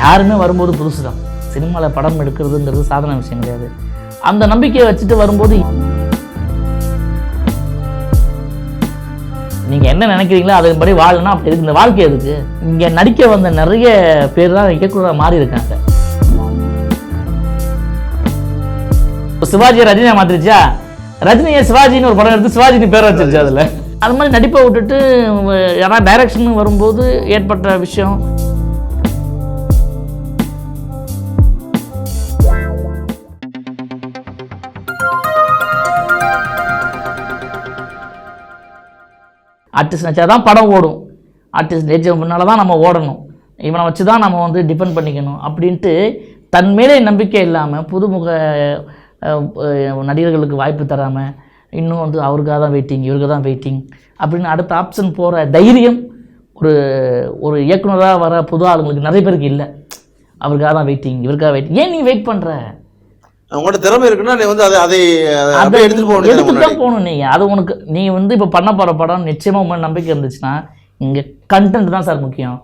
யாருமே வரும்போது புதுசு தான் சினிமாவில் படம் எடுக்கிறதுங்கிறது சாதாரண விஷயம் கிடையாது. அந்த நம்பிக்கையை வச்சுட்டு வரும்போது நீங்கள் என்ன நினைக்கிறீங்களோ அதன்படி வாழணும் அப்படி இருக்கு. இந்த வாழ்க்கை எதுக்கு? இங்கே நடிக்க வந்த நிறைய பேர் தான் இயக்குநராக மாறி இருக்காங்க. சிவாஜியை சிவாஜி ரஜினியா மாத்திருச்சா? ரஜினியை சிவாஜின்னு ஒரு படம் எடுத்து சிவாஜின்னு பேர் வச்சிருச்சு அதில். அது மாதிரி நடிப்பை விட்டுட்டு யாராவது டைரக்ஷன் வரும்போது ஏற்பட்ட விஷயம். ஆர்டிஸ்ட் நினச்சா தான் படம் ஓடும். ஆர்டிஸ்ட் ஜெயிச்ச முன்னால் தான் நம்ம ஓடணும். இவனை வச்சு தான் நம்ம வந்து டிபெண்ட் பண்ணிக்கணும் அப்படின்ட்டு தன் மேலே நம்பிக்கை இல்லாமல் புதுமுக நடிகர்களுக்கு வாய்ப்பு தராமல் இன்னும் வந்து அவருக்காக தான் வெயிட்டிங் இவருக்கு தான் வெயிட்டிங் அப்படின்னு அடுத்த ஆப்ஷன் போகிற தைரியம் ஒரு ஒரு இயக்குனராக வர புது ஆளுங்களுக்கு நிறைய பேருக்கு இல்லை. அவருக்காக தான் வெயிட்டிங் இவருக்காக வெயிட்டிங் ஏன் நீ வெயிட் பண்ணுற உங்கள்ட்ட திறமை இருக்குன்னா நீ வந்து அதை அதை அப்படியே எடுத்துட்டு போக வேண்டியது எடுத்துட்டு முன்னாடி தான் போகணும் நீ. அது உனக்கு நீ வந்து இப்போ பண்ண போகிற படம் நிச்சயமாக உண்மை நம்பிக்கை இருந்துச்சுன்னா இங்கே கண்டென்ட் தான் சார் முக்கியம்.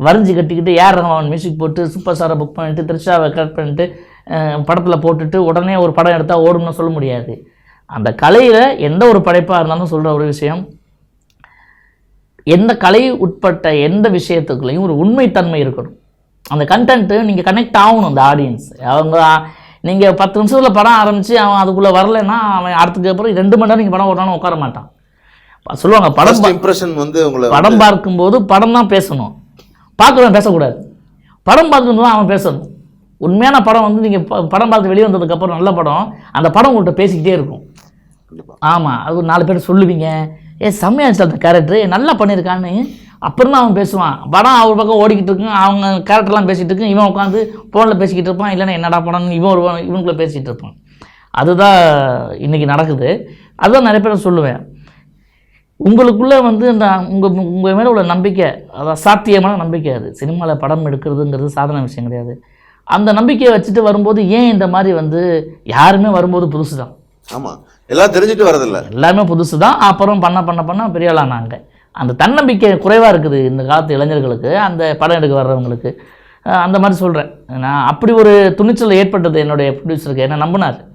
வரைஞ்சி கட்டிக்கிட்டு ஏஆர் ரஹ்மான் மியூசிக் போட்டு சூப்பர் ஸ்டாரை புக் பண்ணிட்டு த்ரிஷாவை கட் பண்ணிட்டு படத்தில் போட்டுட்டு உடனே ஒரு படம் எடுத்தால் ஓடும்னு சொல்ல முடியாது. அந்த கலையில் எந்த ஒரு படைப்பாக இருந்தாலும் சொல்கிற ஒரு விஷயம் எந்த கலை உட்பட்ட எந்த விஷயத்துக்குள்ளேயும் ஒரு உண்மைத்தன்மை இருக்கணும். அந்த கண்டென்ட்டு நீங்கள் கனெக்ட் ஆகணும் அந்த ஆடியன்ஸ் அவங்க நீங்கள் பத்து நிமிஷத்தில் படம் ஆரம்பித்து அவன் அதுக்குள்ளே வரலைன்னா அவன் அடுத்ததுக்கு அப்புறம் ரெண்டு மணி நேரம் நீங்கள் படம் ஓடணும் உட்கார மாட்டான். சொல்லுவாங்க படம் இம்ப்ரெஷன் வந்து உங்களை படம் பார்க்கும்போது படம் தான் பேசணும். பார்க்குறவன் பேசக்கூடாது. படம் பார்க்கும்போது தான் அவன் பேசணும். உண்மையான படம் வந்து நீங்கள் படம் பார்த்து வெளியே வந்ததுக்கப்புறம் நல்ல படம் அந்த படம் உங்கள்கிட்ட பேசிக்கிட்டே இருக்கும். ஆமாம் அது ஒரு நாலு பேர் சொல்லுவீங்க. ஏ செம்மையாச்சு அந்த கேரக்டர் நல்லா பண்ணியிருக்கான்னு. அப்புறம் தான் அவன் பேசுவான். படம் அவர் பக்கம் ஓடிக்கிட்டு இருக்கும். அவங்க கேரக்டர்லாம் பேசிகிட்டு இருக்கும். இவன் உட்காந்து ஃபோனில் பேசிக்கிட்டு இருப்பான். இல்லைன்னா என்னடா படம்னு இவன் ஒரு இவனுக்குள்ளே பேசிகிட்டு இருப்பான். அதுதான் இன்றைக்கி நடக்குது. அதுதான் நிறைய பேர் சொல்லுவேன். உங்களுக்குள்ளே வந்து அந்த உங்கள் உங்கள் மேலே உள்ள நம்பிக்கை அதான் சாத்தியமான நம்பிக்கை அது. சினிமாவில் படம் எடுக்கிறதுங்கிறது சாதாரண விஷயம் கிடையாது. அந்த நம்பிக்கையை வச்சுட்டு வரும்போது ஏன் இந்த மாதிரி வந்து யாருமே வரும்போது புதுசு தான் ஆமா. எல்லாம் தெரிஞ்சுட்டு வரதில்ல எல்லாமே புதுசு தான் அப்புறம் பண்ண பண்ண பண்ண பெரிய ஆளானாங்க அந்த தன்னம்பிக்கை குறைவாக இருக்குது இந்த காலத்து இளைஞர்களுக்கு அந்த படம் எடுக்க வர்றவங்களுக்கு. அந்த மாதிரி சொல்கிறேன் நான் அப்படி ஒரு துணிச்சல் ஏற்பட்டது என்னுடைய ப்ரொடியூசருக்கு என்ன நம்பினார்.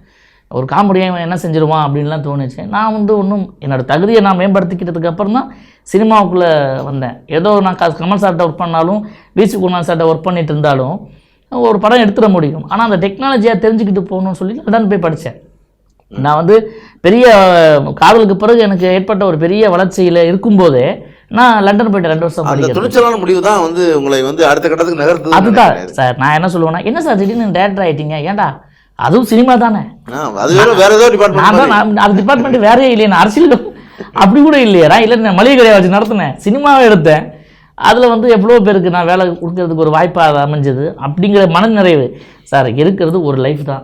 ஒரு காமெடியாக என்ன செஞ்சிருவான் அப்படின்லாம் தோணுச்சு. நான் வந்து ஒன்றும் என்னோடய தகுதியை நான் மேம்படுத்திக்கிட்டதுக்கு அப்புறம் தான் சினிமாவுக்குள்ளே வந்தேன். ஏதோ நான் க- கமல் சார்ட்ட ஒர்க் பண்ணாலும் பிசி குமார் சார்ட்ட ஒர்க் பண்ணிட்டு இருந்தாலும் ஒரு படம் எடுத்துட முடியும். ஆனால் அந்த டெக்னாலஜியாக தெரிஞ்சுக்கிட்டு போகணும்னு சொல்லி லண்டன் போய் படித்தேன் நான் வந்து பெரிய காதலுக்கு பிறகு எனக்கு ஏற்பட்ட ஒரு பெரிய வளர்ச்சியில் இருக்கும்போதே நான் லண்டன் போயிட்டேன் ரெண்டு வருஷம் அந்த துணிச்சலான முடிவு தான் வந்து உங்களை வந்து அடுத்த கட்டத்துக்கு நகர்த்துது அதுதான். சார் நான் என்ன சொல்லுவேன்னா என்ன சார் திடீர்னு டேரக்டர் ஆயிட்டீங்க? ஏன்டா? அதுவும் சினிமா தானே? அது வேற ஏதோ டிபார்ட்மெண்ட் அது வேறே இல்லையே நான் அரசியல் அப்படி கூட இல்லையா. இல்லை நான் மளிகை கடையை வச்சு நடத்தினேன். சினிமாவை எடுத்தேன். அதில் வந்து எவ்வளோ பேருக்கு நான் வேலை கொடுக்கறதுக்கு ஒரு வாய்ப்பாக அமைஞ்சது அப்படிங்கிற மனநிறைவு. சார் இருக்கிறது ஒரு லைஃப் தான்.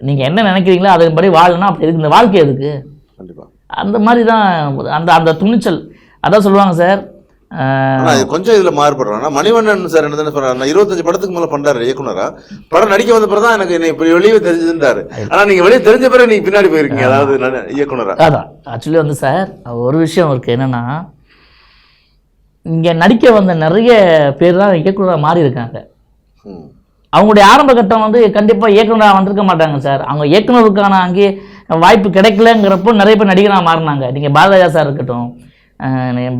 நீங்கள் என்ன நினைக்கிறீங்களோ அதன்படி வாழணும் அப்படி இருக்கு. இந்த வாழ்க்கை எதுக்கு? அந்த மாதிரி தான் அந்த அந்த துணிச்சல். அதான் சொல்லுவாங்க சார் கொஞ்சம் இதுல மாறுபடுறாங்க மணிவண்ணன் சார் என்ன சொல்றாரு நான் இருபத்தஞ்சு படத்துக்கு மேல பண்றாரு இயக்குனரா. படம் நடிக்க வந்த பிறகு தான் எனக்கு இப்படி வெளியே தெரிஞ்சிருந்தாரு. ஆனா நீங்க வெளியே தெரிஞ்ச பிறகு நீங்க பின்னாடி போயிருக்கீங்க அதாவது இயக்குனரா. அதான். ஆக்சுவலி வந்து சார் ஒரு விஷயம் இருக்குது என்னென்னா இங்கே நடிக்க வந்த நிறைய பேர் தான் இயக்குனராக மாறி இருக்காங்க ம். அவங்களுடைய ஆரம்ப கட்டம் வந்து கண்டிப்பாக இயக்குனராக வந்திருக்க மாட்டாங்க சார். அவங்க இயக்குனருக்கான அங்கே வாய்ப்பு கிடைக்கலங்கிறப்போ நிறைய பேர் நடிகராக மாறினாங்க. நீங்கள் பாலராஜா சார் இருக்கட்டும்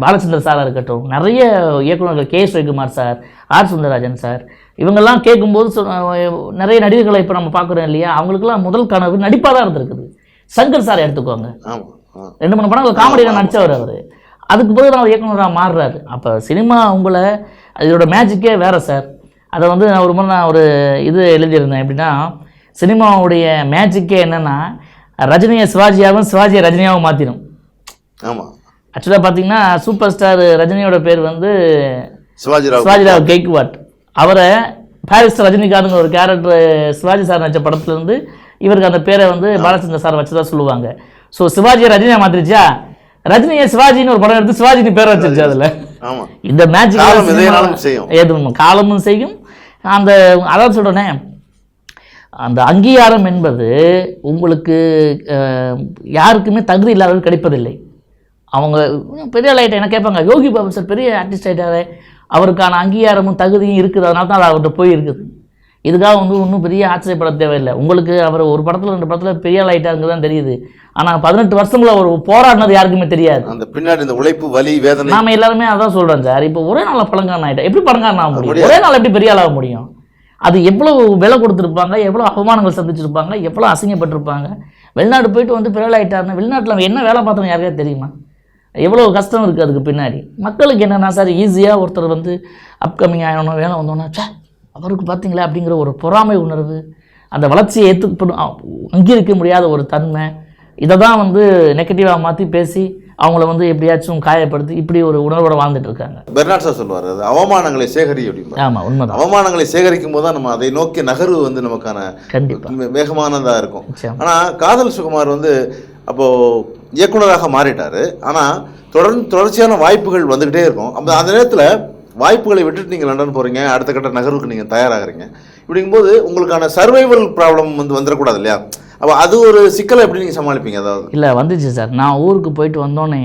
பாலச்சந்தர் சாராக இருக்கட்டும் நிறைய இயக்குனர்கள் K Srikumar sir R Sundararajan sir இவங்கெல்லாம் கேட்கும்போது நிறைய நடிகர்களை இப்போ நம்ம பார்க்குறோம் இல்லையா? அவங்களுக்குலாம் முதல் கனவு நடிப்பாக தான் இருந்திருக்குது. சங்கர் சார் எடுத்துக்கோங்க. ரெண்டு மூணு படங்கள் காமெடியில் நடித்தவர் அவர். அதுக்கு பிறகு அவர் இயக்குனராக மாறுறாரு. அப்போ சினிமா உங்களை இதோட மேஜிக்கே வேறு சார். அதை வந்து நான் ஒரு முறை நான் ஒரு இது எழுதியிருந்தேன். எப்படின்னா சினிமாவுடைய மேஜிக்கே என்னென்னா ரஜினியை சிவாஜியாகவும் சிவாஜியை ரஜினியாகவும் மாற்றிடும் ஆமா. ஆக்சுவலாக பார்த்தீங்கன்னா சூப்பர் ஸ்டார் ரஜினியோட பேர் வந்து சிவாஜி ராவ் சிவாஜிராவ் கெய்க்வாட் அவரை பாரிஸ் ரஜினிகாந்துங்க ஒரு கேரக்டர் சிவாஜி சார் நடிச்ச படத்துலேருந்து இவருக்கு அந்த பேரை வந்து பாலச்சந்திர சார் வச்சதா சொல்லுவாங்க. ஸோ சிவாஜியை ரஜினியா மாத்திருச்சா? ரஜினியை சிவாஜின்னு ஒரு படம் எடுத்து சிவாஜின்னு பேர் வச்சிருச்சு அதில். இந்த மேஜிக் காலம் காலமும் செய்யும் அந்த அதான் சொல்கிறேனே அந்த அங்கீகாரம் என்பது உங்களுக்கு யாருக்குமே தகுதி இல்லாதவர்கள் கிடைப்பதில்லை. அவங்க பெரிய ஆள் என்ன கேட்பாங்க யோகி பாபு சார் பெரிய ஆர்டிஸ்ட் ஆகிட்டாரு அவருக்கான அங்கீகாரமும் தகுதியும் இருக்குது அதனால தான் அது அவர்கிட்ட போய் இருக்குது இதுக்காக வந்து ஒன்றும் பெரிய ஆச்சரியப்பட தேவையில்லை. உங்களுக்கு அவர் ஒரு படத்தில் ரெண்டு படத்தில் பெரிய ஆள் ஆகிட்டாருங்க தான் தெரியுது. ஆனால் பதினெட்டு வருஷங்கள அவர் போராடினது யாருக்குமே தெரியாது. அந்த பின்னாடி இந்த உழைப்பு வலி வேதனை. நாம எல்லாருமே அதான் சொல்றோம் சார். இப்போ ஒரே நாளில் பழங்காரன் ஆகிட்டா எப்படி பழங்காரன் ஆக முடியும்? ஒரே நாள் எப்படி பெரிய ஆளாக முடியும்? அது எவ்வளவு விலை கொடுத்துருப்பாங்க? எவ்வளோ அவமானங்கள் சந்திச்சிருப்பாங்க? எவ்வளோ அசிங்கப்பட்டிருப்பாங்க? வெளிநாடு போயிட்டு வந்து பெரிய ஆள் ஆயிட்டாருன்னா வெளிநாட்டில் என்ன வேலை பார்த்தவங்க யாருக்கே தெரியுமா? எவ்வளோ கஷ்டம் இருக்குது அதுக்கு பின்னாடி. மக்களுக்கு என்னென்னா சார் ஈஸியாக ஒருத்தர் வந்து அப்கமிங் ஆகணும் வேலை வந்தோன்னா ச்சே அவருக்கு பார்த்தீங்களா அப்படிங்கிற ஒரு பொறாமை உணர்வு அந்த வளர்ச்சியை ஏற்றுப்படும் அங்கீகரிக்க முடியாத ஒரு தன்மை இதை தான் வந்து நெகட்டிவாக மாற்றி பேசி அவங்கள வந்து எப்படியாச்சும் காயப்படுத்தி இப்படி ஒரு உணர்வோட வாழ்ந்துட்டு இருக்காங்க. பெர்னாட் சார் சொல்லுவார் அது அவமானங்களை சேகரி அப்படிம்பாரு. ஆமாம் உண்மைதான். அவமானங்களை சேகரிக்கும் போது தான் நம்ம அதை நோக்கி நகர்வு வந்து நமக்கான கண்டிப்பாக வே- வேகமானதா இருக்கும். நிச்சயம். ஆனா காதல் சுகுமார் வந்து அப்போ இயக்குனராக மாறிட்டாரு. ஆனா தொடர்ந்து தொடர்ச்சியான வாய்ப்புகள் வந்துகிட்டே இருக்கும். அப்ப அந்த நேரத்துல வாய்ப்புகளை விட்டுட்டு நீங்க லண்டன் போறீங்க அடுத்த கட்ட நகர்வுக்கு நீங்க தயாராகிறீங்க. இப்படிங்கும்போது உங்களுக்கான சர்வைவல் ப்ராப்ளம் வந்து வந்துடக்கூடாது இல்லையா? அப்போ அது ஒரு சிக்கலை எப்படி நீங்க சமாளிப்பீங்க அதாவது? இல்லை வந்துச்சு சார். நான் ஊருக்கு போயிட்டு வந்தோடனே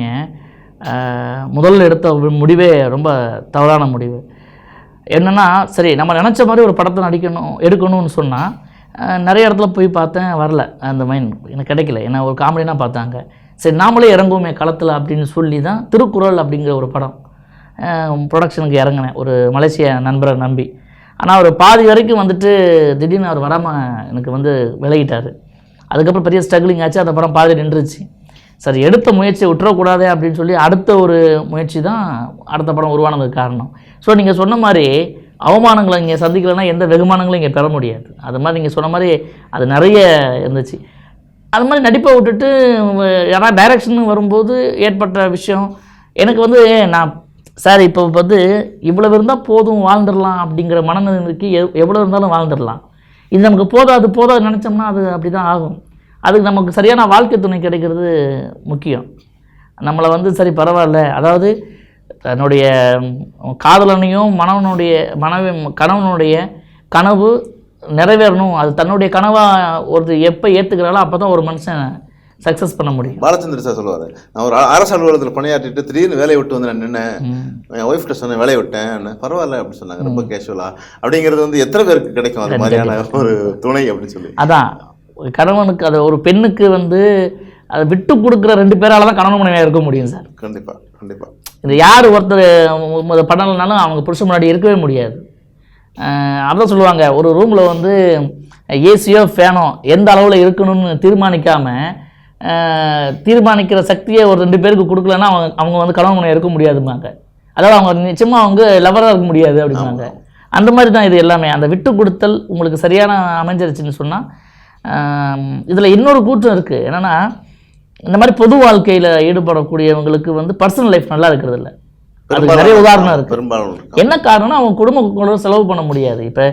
முதல்ல எடுத்த முடிவே ரொம்ப தவறான முடிவு. என்னென்னா சரி நம்ம நினச்ச மாதிரி ஒரு படத்தை நடிக்கணும் எடுக்கணும்னு சொன்னால் நிறைய இடத்துல போய் பார்த்தேன் வரல. அந்த மைண்ட் எனக்கு கிடைக்கல. ஏன்னா ஒரு காமெடினா பார்த்தாங்க. சரி நாமளே இறங்குவோமே களத்தில் அப்படின்னு சொல்லி தான் திருக்குறள் அப்படிங்கிற ஒரு படம் ப்ரொடக்ஷனுக்கு இறங்கினேன். ஒரு மலேசிய நண்பரை நம்பி. ஆனால் அவர் பாதி வரைக்கும் வந்துட்டு திடீர்னு அவர் வராமல் எனக்கு வந்து விலகிட்டார். அதுக்கப்புறம் பெரிய ஸ்ட்ரகிளிங் ஆச்சு. அந்த படம் பாதி நின்றுச்சு. சரி எடுத்த முயற்சியை விட்டுறக்கூடாதே அப்படின்னு சொல்லி அடுத்த ஒரு முயற்சி தான் அடுத்த படம் உருவானதுக்கு காரணம். ஸோ நீங்கள் சொன்ன மாதிரி அவமானங்களை இங்கே சந்திக்கலைன்னா எந்த வெகுமானங்களும் இங்கே பெற முடியாது. அது மாதிரி நீங்கள் சொன்ன மாதிரி அது நிறைய இருந்துச்சு. அது மாதிரி நடிப்பை விட்டுட்டு யாராவது டைரக்ஷன் வரும்போது ஏற்பட்ட விஷயம் எனக்கு வந்து நான் சார் இப்போ வந்து இவ்வளவு இருந்தால் போதும் வாழ்ந்துடலாம் அப்படிங்கிற மனநிலைக்கு எவ் எவ்வளோ இருந்தாலும் வாழ்ந்துடலாம். இது நமக்கு போதாது போதாது நினச்சோம்னா அது அப்படி தான் ஆகும். அதுக்கு நமக்கு சரியான வாழ்க்கை துணை கிடைக்கிறது முக்கியம். நம்மளை வந்து சரி பரவாயில்ல. அதாவது தன்னுடைய காதலனையும் மனவனுடைய மனைவி கணவனுடைய கனவு நிறைவேறணும். அது தன்னுடைய கனவாக ஒரு எப்போ ஏற்றுக்கிறாளோ அப்போ தான் ஒரு மனுஷன் சக்ஸஸ் பண்ண முடியும். பாலச்சந்திர சார் சொல்லுவாரு நான் ஒரு அரசு அலுவலகத்தில் பணியாற்றிட்டு திடீர்னு வேலையை விட்டு வந்து நான் நின்னேன். என் ஒய்ஃப்ட்ட சொன்னேன் வேலையை விட்டேன். பரவாயில்ல அப்படின்னு சொன்னாங்க. ரொம்ப கேஷுவலா அப்படிங்கிறது வந்து எத்தனை பேருக்கு கிடைக்கும்? அது மாதிரியான ஒரு துணை அப்படின்னு சொல்லி. அதான். ஒரு கணவனுக்கு அது ஒரு பெண்ணுக்கு வந்து அதை விட்டு கொடுக்குற ரெண்டு பேரால தான் கணவன் மனைவியாக இருக்க முடியும் சார். கண்டிப்பா கண்டிப்பா. இந்த யார் ஒருத்தர் பண்ணலைனாலும் அவங்க புருஷன் முன்னாடி இருக்கவே முடியாது. அதான் சொல்லுவாங்க ஒரு ரூமில் வந்து ஏசியோ ஃபேனோ எந்த அளவில் இருக்கணும்னு தீர்மானிக்காமல் தீர்மானிக்கிற சக்தியை ஒரு ரெண்டு பேருக்கு கொடுக்கலன்னா அவங்க அவங்க வந்து கணவன் இருக்க முடியாதுமாங்க அதாவது அவங்க நிச்சயமாக அவங்க லவராக இருக்க முடியாது அப்படிம்பாங்க. அந்த மாதிரி தான் இது எல்லாமே. அந்த விட்டு கொடுத்தல் உங்களுக்கு சரியான அமைஞ்சிருச்சுன்னு சொன்னால் இதில் இன்னொரு கூட்டம் இருக்குது என்னென்னா இந்த மாதிரி பொது வாழ்க்கையில் ஈடுபடக்கூடியவங்களுக்கு வந்து பர்சனல் லைஃப் நல்லா இருக்கிறது இல்ல. அதுக்கு நிறைய உதாரணம் இருக்குது பெரும்பாலும் இருக்கு. என்ன காரணம்னா அவங்க குடும்ப செலவு பண்ண முடியாது. இப்போ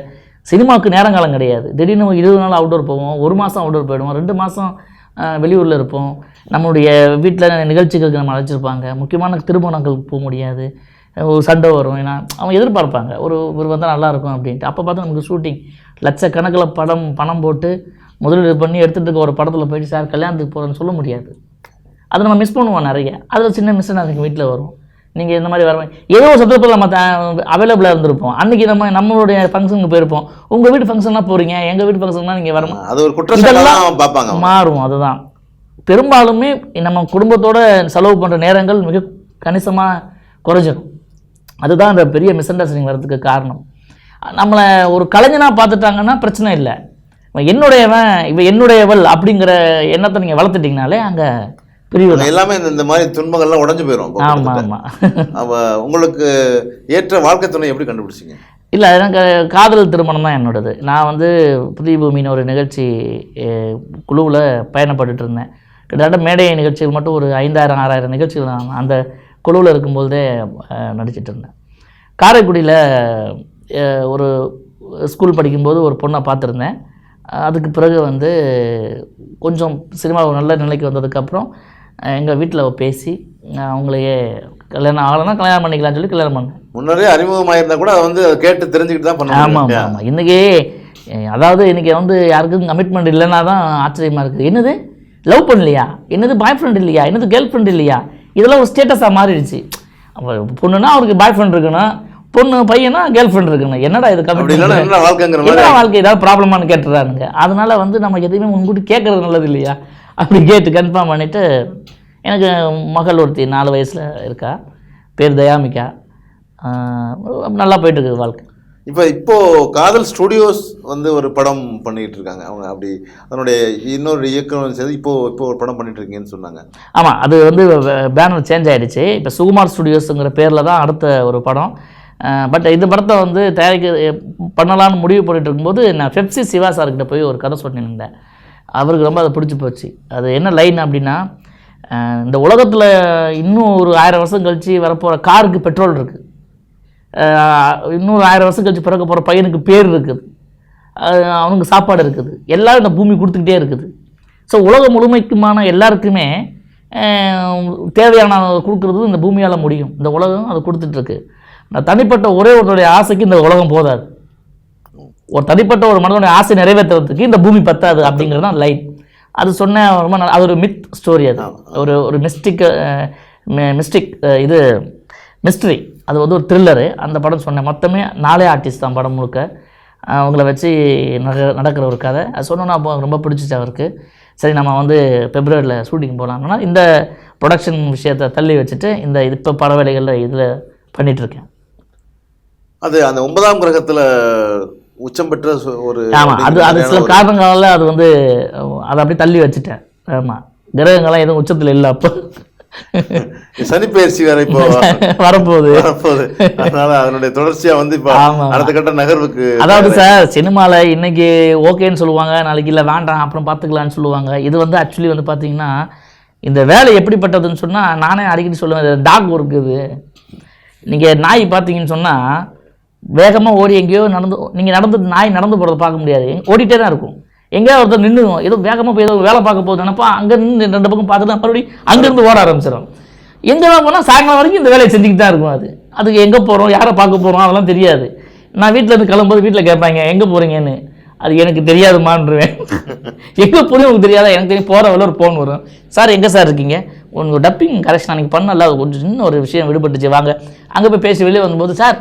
சினிமாவுக்கு நேரங்காலம் கிடையாது. திடீர்னு இருபது நாள் அவுட்டோர் போவோம் ஒரு மாதம் அவுட்டோர் போயிடுவோம் ரெண்டு மாதம் வெளியூரில் இருப்போம். நம்மளுடைய வீட்டில் நிகழ்ச்சிகளுக்கு நம்ம அழைச்சிருப்பாங்க. முக்கியமான திருமணங்களுக்கு போக முடியாது. ஒரு சண்டை வரும். ஏன்னா அவங்க எதிர்பார்ப்பாங்க. ஒரு ஒரு வந்தால் நல்லாயிருக்கும் அப்படின்ட்டு. அப்போ பார்த்தா நமக்கு ஷூட்டிங் லட்சக்கணக்கில் படம் பணம் போட்டு முதலீடு பண்ணி எடுத்துகிட்டு இருக்க ஒரு படத்தில் போயிட்டு சார் கல்யாணத்துக்கு போகிறேன்னு சொல்ல முடியாது. அதை நம்ம மிஸ் பண்ணுவோம் நிறைய. அதில் சின்ன மிஸ் எனக்கு வீட்டில் வரும். நீங்கள் இந்த மாதிரி வர ஏதோ ஒரு சந்தர்ப்பத்தில் நம்ம அவைலபிளாக இருந்திருப்போம். அன்றைக்கி நம்ம நம்மளுடைய ஃபங்க்ஷனுக்கு போயிருப்போம். உங்கள் வீட்டு ஃபங்க்ஷன்லாம் போகிறீங்க எங்கள் வீட்டு ஃபங்க்ஷன்லாம் நீங்கள் வர அது ஒரு குற்றச்சாட்டு பார்ப்பாங்க. மாறும் அதுதான். பெரும்பாலுமே நம்ம குடும்பத்தோட செலவு பண்ணுற நேரங்கள் மிக கணிசமாக குறைஞ்சிடும் அதுதான் அந்த பெரிய மிஸ் அண்டர்ஸ்டாண்டிங் வர்றதுக்கு காரணம். நம்மளை ஒரு கலைஞனாக பார்த்துட்டாங்கன்னா பிரச்சனை இல்லை. இவன் என்னுடையவன் இவன் என்னுடையவள் அப்படிங்கிற எண்ணத்தை நீங்கள் வளர்த்துட்டிங்கனாலே அங்கே பிரிவு எல்லாமே இந்த மாதிரி துன்பங்கள்லாம் உடைஞ்சு போயிடும் அப்போ ஆமாம். ஆமாம் அவ உங்களுக்கு ஏற்ற வாழ்க்கை துணை எப்படி கண்டுபிடிச்சீங்க? இல்லை எனக்கு காதல் திருமணம் தான் என்னோடது. நான் வந்து புதிய பூமின்னு ஒரு நிகழ்ச்சி குழுவில் பயணப்பட்டுட்டு இருந்தேன். கிட்டத்தட்ட மேடை நிகழ்ச்சிகள் மட்டும் ஒரு ஐந்தாயிரம் ஆறாயிரம் நிகழ்ச்சிகள் நான் அந்த குழுவில் இருக்கும்போதே நடிச்சிட்டு இருந்தேன். காரைக்குடியில் ஒரு ஸ்கூல் படிக்கும்போது ஒரு பொண்ணை பார்த்துருந்தேன். அதுக்கு பிறகு வந்து கொஞ்சம் சினிமா நல்ல நிலைக்கு வந்ததுக்கப்புறம் எங்கள் வீட்டில் பேசி அவங்களையே கல்யாணம் ஆகலைன்னா கல்யாணம் பண்ணிக்கலாம்னு சொல்லி கல்யாணம் பண்ணேன் முன்னாடியே அறிமுகமாயிருந்தா கூட அதை வந்து கேட்டு தெரிஞ்சுக்கிட்டு தான் பண்ண ஆமாம் ஆமாம். இன்றைக்கி அதாவது இன்றைக்கி வந்து யாருக்கும் கமிட்மெண்ட் இல்லைன்னா தான் ஆச்சரியமாக இருக்குது. என்னது? லவ் பண்ணலையா? என்னது பாய் ஃப்ரெண்ட் இல்லையா? என்னது கேர்ள் ஃப்ரெண்ட் இல்லையா? இதெல்லாம் ஒரு ஸ்டேட்டஸாக மாறிடுச்சு. அப்போ பொண்ணுன்னா அவருக்கு பாய் ஃப்ரெண்ட் இருக்கணும் பொண்ணு பையனா கேர்ள் ஃப்ரெண்ட் இருக்குன்னு என்னடா இது கமிட்மெண்ட் வாழ்க்கை ஏதாவது ப்ராப்ளமானு கேட்டுறானுங்க. அதனால வந்து நம்ம எதையுமே முன்கூட்டி கேட்கறது நல்லது இல்லையா? அப்படி கேட்டு கன்ஃபார்ம் பண்ணிவிட்டு எனக்கு மகள் ஒருத்தி நாலு வயசில் இருக்கா. பேர் தயாமிகா. ஆஹ் நல்லா போயிட்டு இருக்குது வாழ்க்கை. இப்போ இப்போ காதல் ஸ்டுடியோஸ் வந்து ஒரு படம் பண்ணிட்டு இருக்காங்க அவங்க அப்படி அதனுடைய இன்னொரு இயக்குனர் சேர்ந்து இப்போ இப்போ ஒரு படம் பண்ணிட்டு இருக்கீங்கன்னு சொன்னாங்க. ஆமாம் அது வந்து பேனர் சேஞ்ச் ஆயிடுச்சு. இப்போ சுகுமார் ஸ்டுடியோஸுங்கிற பேரில் தான் அடுத்த ஒரு படம். பட் இந்த படத்தை வந்து தயாரிக்க பண்ணலான்னு முடிவு பண்ணிட்டு இருக்கும்போது நான் பெப்சி சிவா சார்கிட்ட போய் ஒரு கதை சொல்லியிருந்தேன். அவருக்கு ரொம்ப அதை பிடிச்சி போச்சு. அது என்ன லைன் அப்படின்னா இந்த உலகத்தில் இன்னும் ஒரு ஆயிரம் வருஷம் கழித்து வரப்போகிற காருக்கு பெட்ரோல் இருக்குது இன்னும் ஆயிரம் வருஷம் கழித்து பிறக்க போகிற பையனுக்கு பேர் இருக்குது. அவனுக்கு சாப்பாடு இருக்குது. எல்லோரும் இந்த பூமி கொடுத்துக்கிட்டே இருக்குது. ஸோ உலகம் முழுமைக்குமான எல்லாருக்குமே தேவையான கொடுக்குறது இந்த பூமியால் முடியும். இந்த உலகம் அதை கொடுத்துட்ருக்கு நான் தனிப்பட்ட ஒரே ஒருத்தருடைய ஆசைக்கு இந்த உலகம் போதாது. ஒரு தனிப்பட்ட ஒரு மனிதனுடைய ஆசை நிறைவேற்றுறதுக்கு இந்த பூமி பத்தாது அப்படிங்கிறது தான் லைன். அது சொன்ன ரொம்ப நல்லா அது ஒரு மித் ஸ்டோரி அது. ஒரு ஒரு மிஸ்டிக் மிஸ்டிக் இது மிஸ்ட்ரி அது வந்து ஒரு த்ரில்லரு அந்த படம் சொன்னேன். மொத்தமே நாலே ஆர்டிஸ்ட் தான் படம் முழுக்க. அவங்கள வச்சு நட நடக்கிற ஒரு கதை. அது சொன்னோன்னா அப்போ ரொம்ப பிடிச்சிச்சு அவருக்கு. சரி நம்ம வந்து பிப்ரவரியில் ஷூட்டிங் போகலாம்னா இந்த ப்ரொடக்ஷன் விஷயத்தை தள்ளி வச்சுட்டு இந்த இப்போ பட வேலைகளில் இதில் பண்ணிகிட்ருக்கேன் அது அந்த ஒன்பதாம் கிரகத்துல உச்சம் பெற்ற ஒரு ஆமாம் அது அது சில காரணங்களால அது வந்து அதை அப்படியே தள்ளி வச்சுட்டேன். ஆமாம் கிரகங்கள்லாம் எதுவும் உச்சத்தில் இல்லை அப்போ. சனி பயிற்சி வேற இப்போ வரப்போகுது. வரப்போகுது. அதனால அதனுடைய தொடர்ச்சியா வந்து இப்போ. அடுத்த கட்ட நகர்வுக்கு அதாவது சார் சினிமாவில் இன்னைக்கு ஓகேன்னு சொல்லுவாங்க நாளைக்கு இல்லை வேண்டாம் அப்புறம் பார்த்துக்கலான்னு சொல்லுவாங்க. இது வந்து ஆக்சுவலி வந்து பார்த்தீங்கன்னா இந்த வேலை எப்படிப்பட்டதுன்னு சொன்னால் நானே அடிக்கடி சொல்லுவேன் டாக் ஒர்க் இது. நீங்கள் நாய் பார்த்தீங்கன்னு சொன்னால் வேகமாக ஓடி எங்கேயோ நடந்து நீங்கள் நடந்து நாய் நடந்து போகிறத பார்க்க முடியாது. ஓடிட்டே தான் இருக்கும். எங்கேயாவது ஒருத்தர் நின்று ஏதோ வேகமாக போய் ஏதோ வேலை பார்க்க போகுது நினப்பா அங்கே நின்று ரெண்டு பக்கம் பார்த்துட்டு மறுபடியும் அங்கேருந்து ஓட ஆரம்பிச்சிடும். எங்கே தான் போனால் சாயங்காலம் வரைக்கும் இந்த வேலையை செஞ்சுக்கிட்டு தான் இருக்கும் அது. அதுக்கு எங்கே போகிறோம் யாரை பார்க்க போகிறோம் அதெல்லாம் தெரியாது. நான் வீட்டில் இருந்து கிளம்பும்போது வீட்டில் கேட்பாங்க எங்கே போகிறீங்கன்னு அது எனக்கு தெரியாதுமான்றுவேன். எங்கே போகிறோம் உங்களுக்கு தெரியாதா? எனக்கு தெரியும் போகிற வழியில் ஒரு ஃபோன் வரும். சார் எங்கே சார் இருக்கீங்க? உங்கள் டப்பிங் கரெக்ஷன் அன்றைக்கி பண்ணல கொஞ்சம் சின்ன ஒரு விஷயம் விடுபட்டுச்சு வாங்க. அங்கே போய் பேசி வெளியே வந்தபோது சார்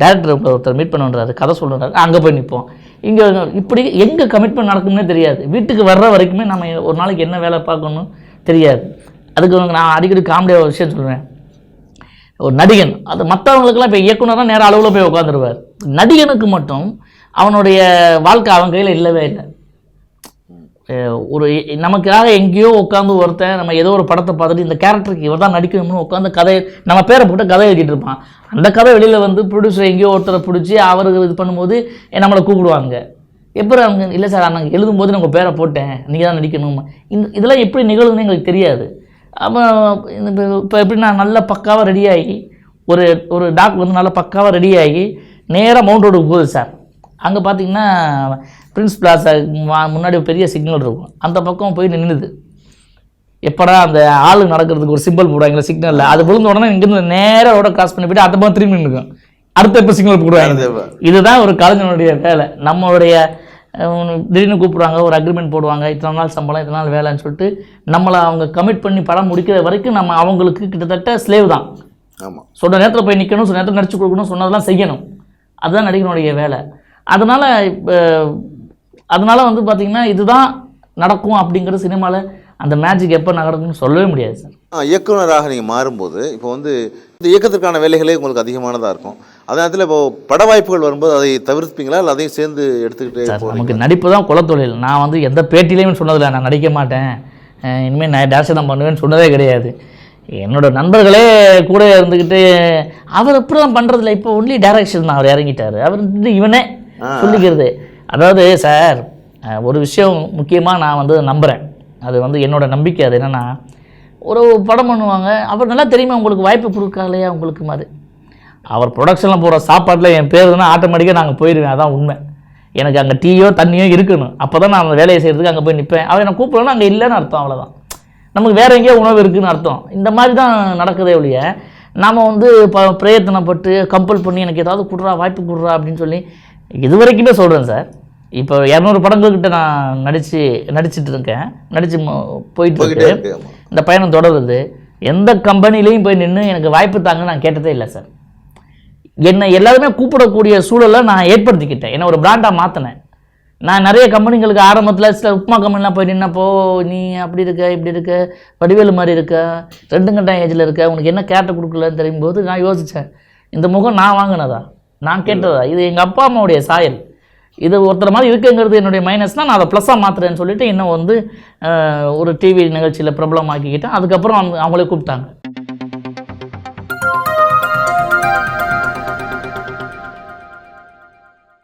டேரக்டர் ஒருத்தர் மீட் பண்ணுறாரு கதை சொல்கிறாரு அங்கே போய் நிற்போம் இங்கே இப்படி எங்கே கமிட்மெண்ட் நடக்கும்னே தெரியாது. வீட்டுக்கு வர்ற வரைக்குமே நம்ம ஒரு நாளைக்கு என்ன வேலை பார்க்கணும் தெரியாது. அதுக்கு நான் அடிக்கடி காமெடியாக ஒரு விஷயம் சொல்கிறேன் ஒரு நடிகன் அது மற்றவங்களுக்கெல்லாம் இப்போ இயக்குனராக நேராக அளவில் போய் உட்காந்துருவார் நடிகனுக்கு மட்டும் அவனுடைய வாழ்க்கை அவன் கையில் இல்லவே இல்லை. ஒரு நமக்காக எங்கேயோ உட்காந்து ஒருத்தன் நம்ம ஏதோ ஒரு படத்தை பார்த்துட்டு இந்த கேரக்டருக்கு இவர் தான் நடிக்கணும்னு உட்காந்து கதை நம்ம பேரை போட்டு கதை எழுதிட்டு இருப்பான். அந்த கதை வெளியில் வந்து ப்ரொடியூசர் எங்கேயோ ஒருத்தரை பிடிச்சி அவருக்கு இது பண்ணும்போது நம்மளை கூப்பிடுவாங்க. எப்படி அவங்க இல்லை சார் நாங்கள் எழுதும்போது நான் உங்கள் பேரை போட்டேன். நீங்கள் தான் நடிக்கணும். இந்த இதெல்லாம் எப்படி நிகழ்வுன்னு எங்களுக்கு தெரியாது. அப்போ இப்போ இப்போ நான் நல்ல பக்காவாக ரெடியாகி ஒரு ஒரு டாக் வந்து நல்லா பக்காவாக ரெடியாகி நேராக மவுண்ட் ரோடுக்கு போகுது சார் அங்கே பார்த்தீங்கன்னா பிரின்ஸ் பிளாசா முன்னாடி ஒரு பெரிய சிக்னல் இருக்கும். அந்த பக்கம் போய் நின்றுது எப்படா அந்த ஆளு நடக்கிறதுக்கு ஒரு சிம்பிள் போடுவாங்களா சிக்னலில் அது விழுந்த உடனே இங்கேருந்து நேராக ரோட கிராஸ் பண்ணி போயிட்டு அந்த பக்கம் திரும்பி நின்றுக்கும் அடுத்த எப்போ சிக்னல் போடுவாங்க. இதுதான் ஒரு கலைஞனுடைய வேலை. நம்மளுடைய திடீர்னு கூப்பிடுவாங்க ஒரு அக்ரிமெண்ட் போடுவாங்க இத்தனை நாள் சம்பளம் இத்தனை நாள் வேலைன்னு சொல்லிட்டு நம்மளை அவங்க கமிட் பண்ணி படம் முடிக்கிற வரைக்கும் நம்ம அவங்களுக்கு கிட்டத்தட்ட ஸ்லேவ் தான். ஆமா. சொன்ன நேரத்தில் போய் நிற்கணும் சொன்ன நேரத்தில் நடிச்சு கொடுக்கணும் சொன்னதெல்லாம் செய்யணும். அதுதான் நடிகனுடைய வேலை. அதனால் இப்போ அதனால் வந்து பார்த்திங்கன்னா இதுதான் நடக்கும் அப்படிங்கிறது சினிமாவில் அந்த மேஜிக் எப்போ நடக்கும்னு சொல்லவே முடியாது சார் ஆ, இயக்குனராக நீங்கள் மாறும்போது இப்போ வந்து இந்த இயக்கத்திற்கான வேலைகளே உங்களுக்கு அதிகமானதாக இருக்கும். அதே நேரத்தில் இப்போ பட வாய்ப்புகள் வரும்போது அதை தவிர்ப்பீங்களா இல்லை அதையும் சேர்ந்து எடுத்துக்கிட்டு சார்? நமக்கு நடிப்பு தான் குலத்தொழில். நான் வந்து எந்த பேட்டிலையுமே சொன்னதில்லை. நான் நடிக்க மாட்டேன். இனிமேல் நான் டேரக்ஷன் தான் பண்ணுவேன்னு சொன்னதே கிடையாது. என்னோட நண்பர்களே கூட இருந்துக்கிட்டு அவர் எப்படி தான் பண்ணுறதில்ல இப்போ ஒன்லி டைரக்ஷன் தான். அவர் இறங்கிட்டார். அவர் இவனே சொல்லிக்கிறது. அதாவது சார் ஒரு விஷயம் முக்கியமாக நான் வந்து நம்புகிறேன் அது வந்து என்னோடய நம்பிக்கை. அது என்னென்னா ஒரு படம் பண்ணுவாங்க அவர் நல்லா தெரியுமா உங்களுக்கு வாய்ப்பு கொடுக்கலையா உங்களுக்கு மாதிரி. அவர் ப்ரொடக்ஷனில் போகிற சாப்பாட்டில் என் பேர் தான் ஆட்டோமேட்டிக்காக நாங்கள் போயிடுவேன். அதான் உண்மை. எனக்கு அங்கே டீயோ தண்ணியோ இருக்கணும். அப்போ தான் நான் அந்த வேலையை செய்கிறதுக்கு அங்கே போய் நிற்பேன் அவர் என்னை கூப்பிடணும் அங்கே இல்லைன்னு அர்த்தம் அவ்வளோதான் நமக்கு வேற எங்கேயோ உணவு இருக்குதுன்னு அர்த்தம். இந்த மாதிரி தான் நடக்குதே ஒழிய நாம் வந்து ப பிரயத்தனப்பட்டு கம்பல் பண்ணி எனக்கு ஏதாவது கொடுறா வாய்ப்பு கொடுறா அப்படின்னு சொல்லி இது வரைக்குமே சொல்கிறேன் சார். இப்போ இரநூறு படங்கள்கிட்ட நான் நடித்து நடிச்சிட்டு இருக்கேன். நடித்து போயிட்டு இருக்கு. இந்த பயணம் தொடருது. எந்த கம்பெனிலையும் போய் நின்று எனக்கு வாய்ப்பு தாங்க நான் கேட்டதே இல்லை சார். என்னை எல்லாருமே கூப்பிடக்கூடிய சூழலை நான் ஏற்படுத்திக்கிட்டேன். என்னை ஒரு பிராண்டாக மாற்றினேன் நான் நிறைய கம்பெனிங்களுக்கு ஆரம்பத்தில் சில உப்மா கம்பெனிலாம் போய் நின்னப்போ நீ அப்படி இருக்க இப்படி இருக்க வடிவேலு மாதிரி இருக்க ரெண்டு கண்டம் ஏஜில் இருக்க உனக்கு என்ன கேட்ட கொடுக்கலன்னு தெரியும் போது நான் யோசித்தேன் இந்த முகம் நான் வாங்கினதா? நான் கேட்டதா? இது எங்கள் அப்பா அம்மாவுடைய சாயல். இது ஒருத்தர் மாதிரி இருக்குங்கிறது என்னுடைய மைனஸ்னால் நான் அதை ப்ளஸ்ஸாக மாற்றுறேன்னு சொல்லிட்டு இன்னும் வந்து ஒரு டிவி நிகழ்ச்சியில் பிரபலமாக்கிக்கிட்டேன். அதுக்கப்புறம் அவங்க அவங்களே கூப்பிட்டாங்க.